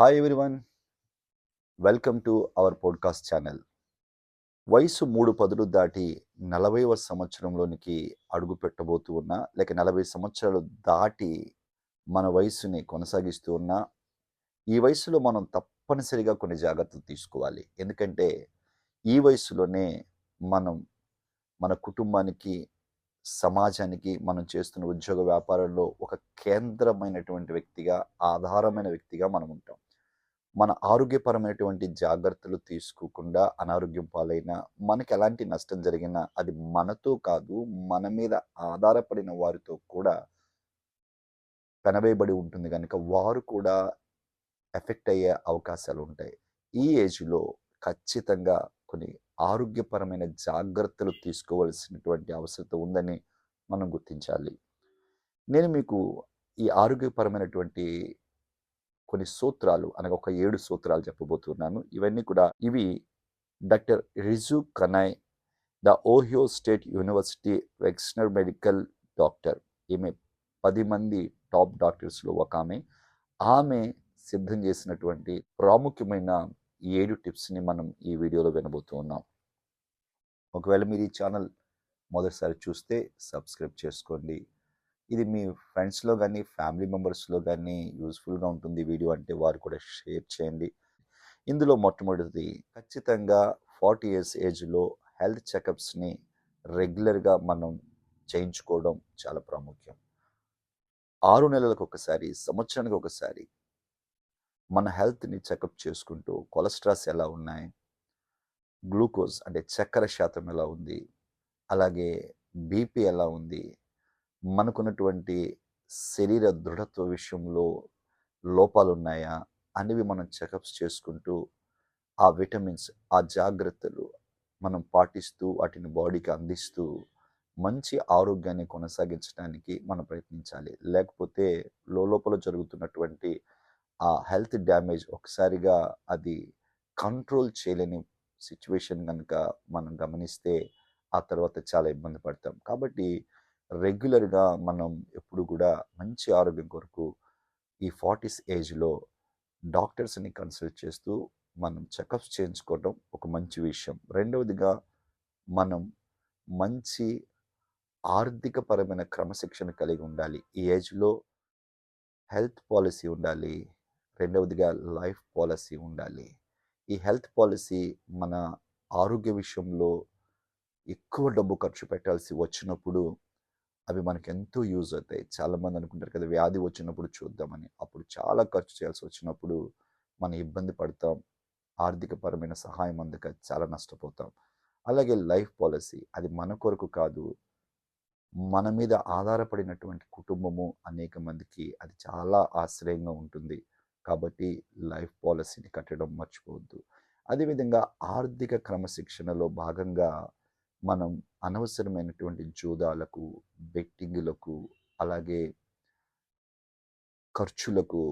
Hi everyone welcome to our podcast channel వయసు మూడు పదులు దాటి నలభైవ సంవత్సరంలోనికి అడుగు పెట్టబోతూ ఉన్నా లేక నలభై సంవత్సరాలు దాటి మన వయసుని కొనసాగిస్తూ ఉన్నా ఈ వయసులో మనం తప్పనిసరిగా కొన్ని జాగ్రత్తలు తీసుకోవాలి. ఎందుకంటే ఈ వయసులోనే మనం మన కుటుంబానికి సమాజానికి మనం చేస్తున్న ఉద్యోగ వ్యాపారాల్లో ఒక కేంద్రమైనటువంటి వ్యక్తిగా ఆధారమైన వ్యక్తిగా మనం ఉంటాం. మన ఆరోగ్యపరమైనటువంటి జాగ్రత్తలు తీసుకోకుండా అనారోగ్యం పాలైనా మనకి ఎలాంటి నష్టం జరిగినా అది మనతో కాదు మన మీద ఆధారపడిన వారితో కూడా పెనవేయబడి ఉంటుంది. కనుక వారు కూడా ఎఫెక్ట్ అయ్యే అవకాశాలు ఉంటాయి. ఈ ఏజ్లో ఖచ్చితంగా కొన్ని ఆరోగ్యపరమైన జాగ్రత్తలు తీసుకోవలసినటువంటి అవసరం ఉందని మనం గుర్తించాలి. నేను మీకు ఈ ఆరోగ్యపరమైనటువంటి కొన్ని సూత్రాలు అనగా ఒక ఏడు సూత్రాలు చెప్పబోతున్నాను. ఇవన్నీ కూడా ఇవి doctor Riju Kanai the Ohio State University Wexner medical doctor. ఈమె పది మంది టాప్ డాక్టర్స్లో ఒక ఆమె. ఆమె సిద్ధం చేసినటువంటి ప్రాముఖ్యమైన ఏడు టిప్స్ని మనం ఈ వీడియోలో వినబోతూ ఉన్నాం. ఒకవేళ మీరు ఈ ఛానల్ మొదటిసారి చూస్తే సబ్స్క్రైబ్ చేసుకోండి. ఇది మీ ఫ్రెండ్స్లో కానీ ఫ్యామిలీ మెంబర్స్లో కానీ యూస్ఫుల్గా ఉంటుంది వీడియో అంటే వారు కూడా షేర్ చేయండి. ఇందులో మొట్టమొదటిది ఖచ్చితంగా ఫార్టీ ఇయర్స్ ఏజ్లో హెల్త్ చెకప్స్ని రెగ్యులర్గా మనం చేయించుకోవడం చాలా ప్రాముఖ్యం. ఆరు నెలలకు ఒకసారి సంవత్సరానికి ఒకసారి మన హెల్త్ని చెకప్ చేసుకుంటూ కొలెస్ట్రాల్స్ ఎలా ఉన్నాయి గ్లూకోజ్ అంటే చక్కెర శాతం ఎలా ఉంది అలాగే బీపీ ఎలా ఉంది మనకున్నటువంటి శరీర దృఢత్వ విషయంలో లోపాలు ఉన్నాయా అనేవి మనం చెకప్స్ చేసుకుంటూ ఆ విటమిన్స్ ఆ జాగ్రత్తలు మనం పాటిస్తూ వాటిని బాడీకి అందిస్తూ మంచి ఆరోగ్యాన్ని కొనసాగించడానికి మనం ప్రయత్నించాలి. లేకపోతే లోపల జరుగుతున్నటువంటి ఆ హెల్త్ డ్యామేజ్ ఒకసారిగా అది కంట్రోల్ చేయలేని సిచ్యువేషన్ కనుక మనం గమనిస్తే ఆ తర్వాత చాలా ఇబ్బంది పడతాం. కాబట్టి రెగ్యులర్గా మనం ఎప్పుడు కూడా మంచి ఆరోగ్యం కొరకు ఈ ఫార్టీస్ ఏజ్లో డాక్టర్స్ని కన్సల్ట్ చేస్తూ మనం చెకప్స్ చేయించుకోవడం ఒక మంచి విషయం. రెండవదిగా మనం మంచి ఆర్థికపరమైన క్రమశిక్షణ కలిగి ఉండాలి. ఈ ఏజ్లో హెల్త్ పాలసీ ఉండాలి. రెండవదిగా లైఫ్ పాలసీ ఉండాలి. ఈ హెల్త్ పాలసీ మన ఆరోగ్య విషయంలో ఎక్కువ డబ్బు ఖర్చు పెట్టాల్సి వచ్చినప్పుడు అవి మనకు ఎంతో యూజ్ అవుతాయి. చాలామంది అనుకుంటారు కదా వ్యాధి వచ్చినప్పుడు చూద్దామని. అప్పుడు చాలా ఖర్చు చేయాల్సి వచ్చినప్పుడు మనం ఇబ్బంది పడతాం. ఆర్థికపరమైన సహాయం అందక చాలా నష్టపోతాం. అలాగే లైఫ్ పాలసీ అది మన కొరకు కాదు. మన మీద ఆధారపడినటువంటి కుటుంబము అనేక మందికి అది చాలా ఆశ్రయంగా ఉంటుంది. కాబట్టి లైఫ్ పాలసీని కట్టడం మర్చిపోవద్దు. అదేవిధంగా ఆర్థిక క్రమశిక్షణలో భాగంగా మనం అనవసరమైనటువంటి జూదాలకు బెట్టింగులకు అలాగే ఖర్చులకు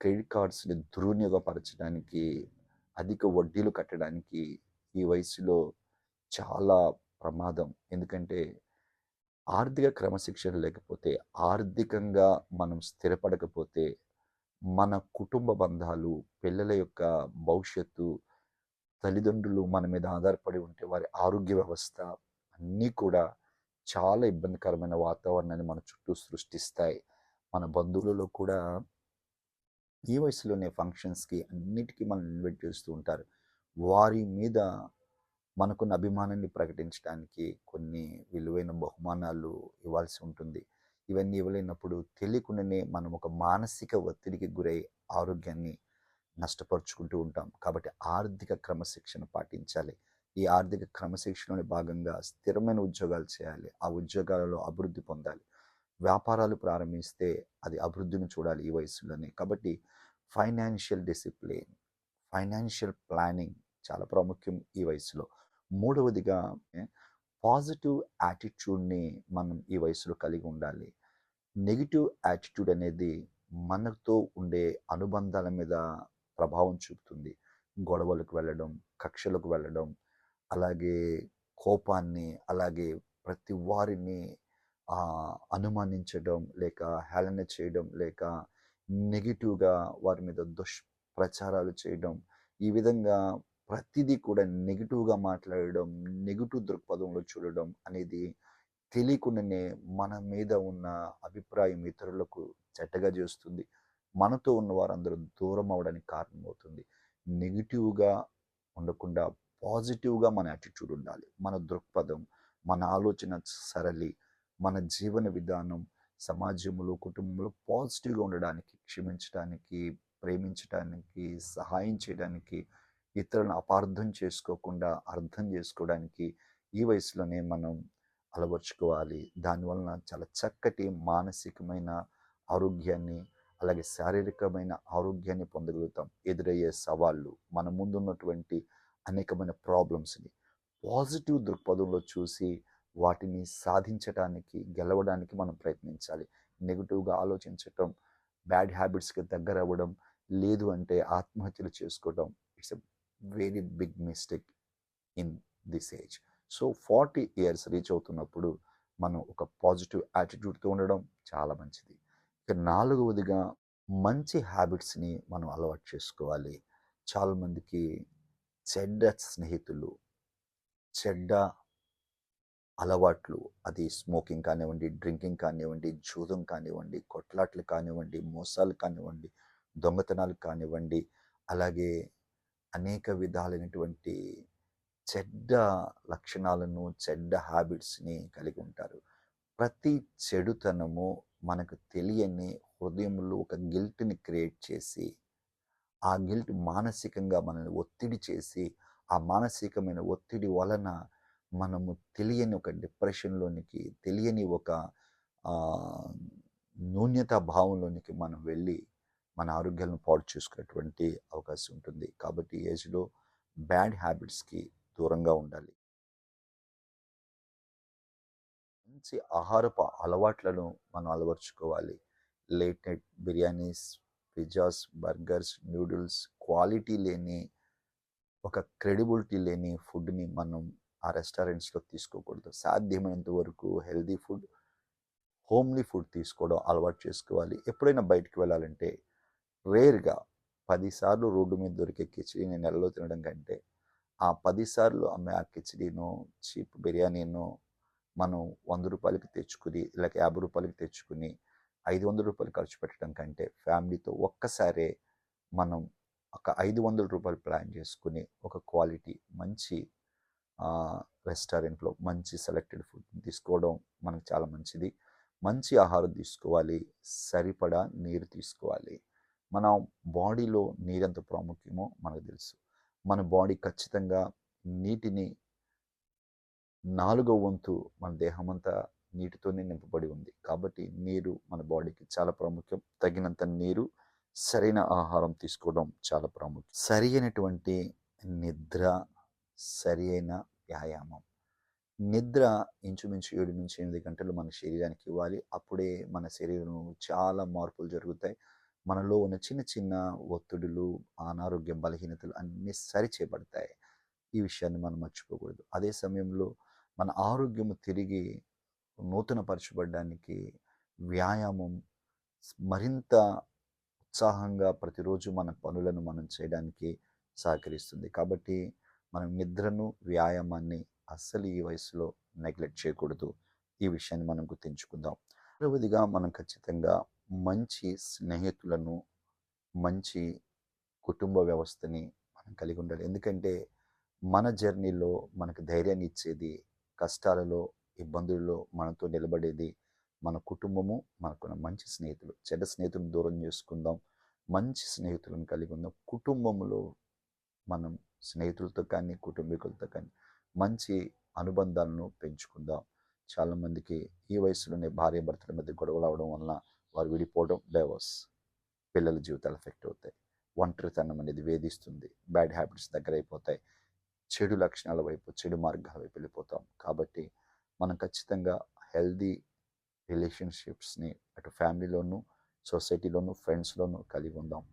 క్రెడిట్ కార్డ్స్ని దుర్వినియోగపరచడానికి అధిక వడ్డీలు కట్టడానికి ఈ వయసులో చాలా ప్రమాదం. ఎందుకంటే ఆర్థిక క్రమశిక్షణ లేకపోతే ఆర్థికంగా మనం స్థిరపడకపోతే మన కుటుంబ బంధాలు పిల్లల యొక్క భవిష్యత్తు తల్లిదండ్రులు మన మీద ఆధారపడి ఉంటే వారి ఆరోగ్య వ్యవస్థ అన్నీ కూడా చాలా ఇబ్బందికరమైన వాతావరణాన్ని మన చుట్టూ సృష్టిస్తాయి. మన బంధువులలో కూడా ఈ వయసులోనే ఫంక్షన్స్కి అన్నిటికీ మనం ఇన్వైట్ చేస్తూ ఉంటారు. వారి మీద మనకున్న అభిమానాన్ని ప్రకటించడానికి కొన్ని విలువైన బహుమానాలు ఇవ్వాల్సి ఉంటుంది. ఇవన్నీ ఇవ్వలేనప్పుడు తెలియకుండానే మనం ఒక మానసిక ఒత్తిడికి గురై ఆరోగ్యాన్ని నష్టపరుచుకుంటూ ఉంటాం. కాబట్టి ఆర్థిక క్రమశిక్షణ పాటించాలి. ఈ ఆర్థిక క్రమశిక్షణలో భాగంగా స్థిరమైన ఉద్యోగాలు చేయాలి. ఆ ఉద్యోగాలలో అభివృద్ధి పొందాలి. వ్యాపారాలు ప్రారంభిస్తే అది అభివృద్ధిని చూడాలి ఈ వయసులోనే. కాబట్టి ఫైనాన్షియల్ డిసిప్లిన్ ఫైనాన్షియల్ ప్లానింగ్ చాలా ప్రాముఖ్యం ఈ వయసులో. మూడవదిగా పాజిటివ్ యాటిట్యూడ్ని మనం ఈ వయసులో కలిగి ఉండాలి. నెగిటివ్ యాటిట్యూడ్ అనేది మనతో ఉండే అనుబంధాల మీద ప్రభావం చూపుతుంది. గొడవలకు వెళ్ళడం కక్షలకు వెళ్ళడం అలాగే కోపాన్ని అలాగే ప్రతి వారిని అనుమానించడం లేక హేళన చేయడం లేక నెగిటివ్గా వారి మీద దుష్ ప్రచారాలు చేయడం ఈ విధంగా ప్రతిదీ కూడా నెగిటివ్గా మాట్లాడడం నెగిటివ్ దృక్పథంలో చూడడం అనేది తెలియకుండానే మన మీద ఉన్న అభిప్రాయం ఇతరులకు చెడ్డగా చేస్తుంది. మనతో ఉన్న వారందరూ దూరం అవడానికి కారణమవుతుంది. నెగిటివ్గా ఉండకుండా పాజిటివ్గా మన యాటిట్యూడ్ ఉండాలి. మన దృక్పథం మన ఆలోచన సరళి మన జీవన విధానం సమాజంలో కుటుంబంలో పాజిటివ్గా ఉండడానికి క్షమించడానికి ప్రేమించడానికి సహాయం చేయడానికి ఇతరులను అపార్థం చేసుకోకుండా అర్థం చేసుకోవడానికి ఈ వయసులోనే మనం అలవర్చుకోవాలి. దానివలన చాలా చక్కటి మానసికమైన ఆరోగ్యాన్ని అలాగే శారీరకమైన ఆరోగ్యాన్ని పొందగలుగుతాం. ఎదురయ్యే సవాళ్ళు మన ముందున్నటువంటి అనేకమైన ప్రాబ్లమ్స్ని పాజిటివ్ దృక్పథంలో చూసి వాటిని సాధించడానికి గెలవడానికి మనం ప్రయత్నించాలి. నెగిటివ్గా ఆలోచించటం బ్యాడ్ హ్యాబిట్స్కి దగ్గర అవ్వడం లేదు అంటే ఆత్మహత్యలు చేసుకోవడం it's a very big mistake in this age so forty years reach అవుతున్నప్పుడు మనం ఒక పాజిటివ్ యాటిట్యూడ్తో ఉండడం చాలా మంచిది. ఇక నాలుగవదిగా మంచి హ్యాబిట్స్ని మనం అలవాటు చేసుకోవాలి. చాలామందికి చెడ్డ స్నేహితులు చెడ్డ అలవాట్లు అది స్మోకింగ్ కానివ్వండి డ్రింకింగ్ కానివ్వండి జూదం కానివ్వండి కొట్లాట్లు కానివ్వండి మోసాలు కానివ్వండి దొంగతనాలు కానివ్వండి అలాగే అనేక విధాలైనటువంటి చెడ్డ లక్షణాలను చెడ్డ హ్యాబిట్స్ని కలిగి ఉంటారు. ప్రతి చెడుతనము మనకు తెలియని హృదయంలో ఒక గిల్ట్ని క్రియేట్ చేసి ఆ గిల్ట్ మానసికంగా మనల్ని ఒత్తిడి చేసి ఆ మానసికమైన ఒత్తిడి వలన మనము తెలియని ఒక డిప్రెషన్లోనికి తెలియని ఒక నూన్యత భావంలోనికి మనం వెళ్ళి మన ఆరోగ్యాలను పాడు చేసుకునేటువంటి అవకాశం ఉంటుంది. కాబట్టి ఏజ్లో బ్యాడ్ హ్యాబిట్స్కి దూరంగా ఉండాలి. మంచి ఆహారపు అలవాట్లను మనం అలవర్చుకోవాలి. Late night biryanis pizzas burgers noodles quality లేని ఒక క్రెడిబిలిటీ లేని ఫుడ్ని మనం ఆ రెస్టారెంట్స్లో తీసుకోకూడదు. సాధ్యమైనంత వరకు హెల్దీ ఫుడ్ హోమ్లీ ఫుడ్ తీసుకోవడం అలవాటు చేసుకోవాలి. ఎప్పుడైనా బయటికి వెళ్ళాలంటే రేర్గా పదిసార్లు రోడ్డు మీద దొరికే కిచడీని నెలలో తినడం కంటే ఆ పదిసార్లు అమ్మే ఆ కిచడీను చీప్ బిర్యానీను మనం వంద రూపాయలకి తెచ్చుకుని లేక యాభై రూపాయలకి తెచ్చుకుని ఐదు వందల రూపాయలు ఖర్చు పెట్టడం కంటే ఫ్యామిలీతో ఒక్కసారే మనం ఒక ఐదు వందల రూపాయలు ప్లాన్ చేసుకుని ఒక క్వాలిటీ మంచి రెస్టారెంట్లో మంచి సెలెక్టెడ్ ఫుడ్ తీసుకోవడం మనకు చాలా మంచిది. మంచి ఆహారం తీసుకోవాలి సరిపడా నీరు తీసుకోవాలి. మన బాడీలో నీరు ఎంత ప్రాముఖ్యమో మనకు తెలుసు. మన బాడీ ఖచ్చితంగా నీటిని నాలుగో వంతు మన దేహం నీటితోనే నింపబడి ఉంది. కాబట్టి నీరు మన బాడీకి చాలా ప్రాముఖ్యం. తగినంత నీరు సరైన ఆహారం తీసుకోవడం చాలా ప్రాముఖ్యం. సరి అయినటువంటి నిద్ర సరి అయిన వ్యాయామం. నిద్ర ఇంచుమించు ఏడు నుంచి ఎనిమిది గంటలు మన శరీరానికి ఇవ్వాలి. అప్పుడే మన శరీరంలో చాలా మార్పులు జరుగుతాయి. మనలో ఉన్న చిన్న చిన్న ఒత్తిడులు అనారోగ్యం బలహీనతలు అన్నీ సరి చేయబడతాయి. ఈ విషయాన్ని మనం మర్చిపోకూడదు. అదే సమయంలో మన ఆరోగ్యము తిరిగి నూతనపరచబడడానికి వ్యాయామం మరింత ఉత్సాహంగా ప్రతిరోజు మన పనులను మనం చేయడానికి సహకరిస్తుంది. కాబట్టి మనం నిద్రను వ్యాయామాన్ని అస్సలు ఈ వయసులో నెగ్లెక్ట్ చేయకూడదు. ఈ విషయాన్ని మనం గుర్తించుకుందాం. రెండవదిగా మనం ఖచ్చితంగా మంచి స్నేహితులను మంచి కుటుంబ వ్యవస్థని మనం కలిగి ఉండాలి. ఎందుకంటే మన జర్నీలో మనకు ధైర్యాన్ని ఇచ్చేది కష్టాలలో ఇబ్బందుల్లో మనతో నిలబడేది మన కుటుంబము మనకున్న మంచి స్నేహితులు. చెడ్డ స్నేహితులను దూరం చేసుకుందాం మంచి స్నేహితులను కలిగి ఉందాం. కుటుంబంలో మనం స్నేహితులతో కానీ కుటుంబీకులతో కానీ మంచి అనుబంధాలను పెంచుకుందాం. చాలామందికి ఈ వయసులోనే భార్య భర్తల మధ్య గొడవలు అవడం వలన వారు విడిపోవడం డైవర్స్ పిల్లల జీవితాలు ఎఫెక్ట్ అవుతాయి. ఒంటరితనం అనేది వేధిస్తుంది. బ్యాడ్ హ్యాబిట్స్ దగ్గర అయిపోతాయి చెడు లక్షణాల వైపు చెడు మార్గాల వైపు వెళ్ళిపోతాం. కాబట్టి మనం ఖచ్చితంగా హెల్దీ రిలేషన్షిప్స్ని అటు ఫ్యామిలీలోనూ సొసైటీలోనూ ఫ్రెండ్స్లోనూ కలిగి ఉందాం.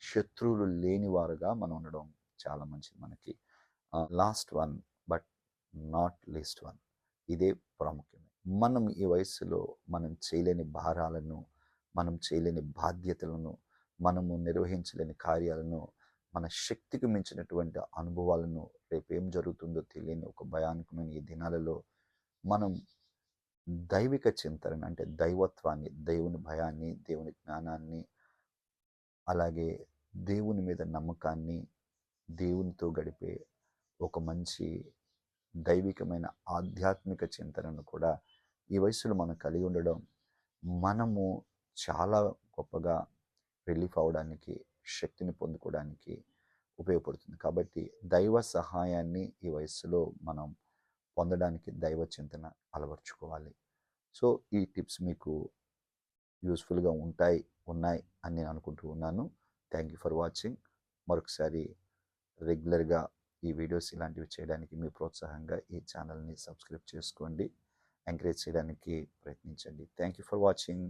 శత్రువులు లేని వారుగా మనం ఉండడం చాలా మంచిది మనకి. Last one but not least one ఇదే ప్రాముఖ్యమే. మనం ఈ వయసులో మనం చేయలేని భారాలను మనం చేయలేని బాధ్యతలను మనము నిర్వహించలేని కార్యాలను మన శక్తికి మించినటువంటి అనుభవాలను రేపు ఏం జరుగుతుందో తెలియని ఒక భయానకమైన ఈ దినాలలో మనం దైవిక చింతన అంటే దైవత్వాన్ని దేవుని భయాన్ని దేవుని జ్ఞానాన్ని అలాగే దేవుని మీద నమ్మకాన్ని దేవునితో గడిపే ఒక మంచి దైవికమైన ఆధ్యాత్మిక చింతనను కూడా ఈ వయసులో మనం కలిగి ఉండడం మనము చాలా గొప్పగా రిలీఫ్ అవడానికి శక్తిని పొందుకోవడానికి ఉపయోగపడుతుంది. కాబట్టి దైవ సహాయాన్ని ఈ వయస్సులో మనం పొందడానికి దైవ చింతన అలవర్చుకోవాలి. సో ఈ టిప్స్ మీకు యూస్ఫుల్గా ఉంటాయి ఉన్నాయి అని నేను అనుకుంటూ ఉన్నాను. Thank you for watching. మరొకసారి రెగ్యులర్గా ఈ వీడియోస్ ఇలాంటివి చేయడానికి మీ ప్రోత్సాహంగా ఈ ఛానల్ని సబ్స్క్రైబ్ చేసుకోండి. ఎంకరేజ్ చేయడానికి ప్రయత్నించండి. Thank you for watching.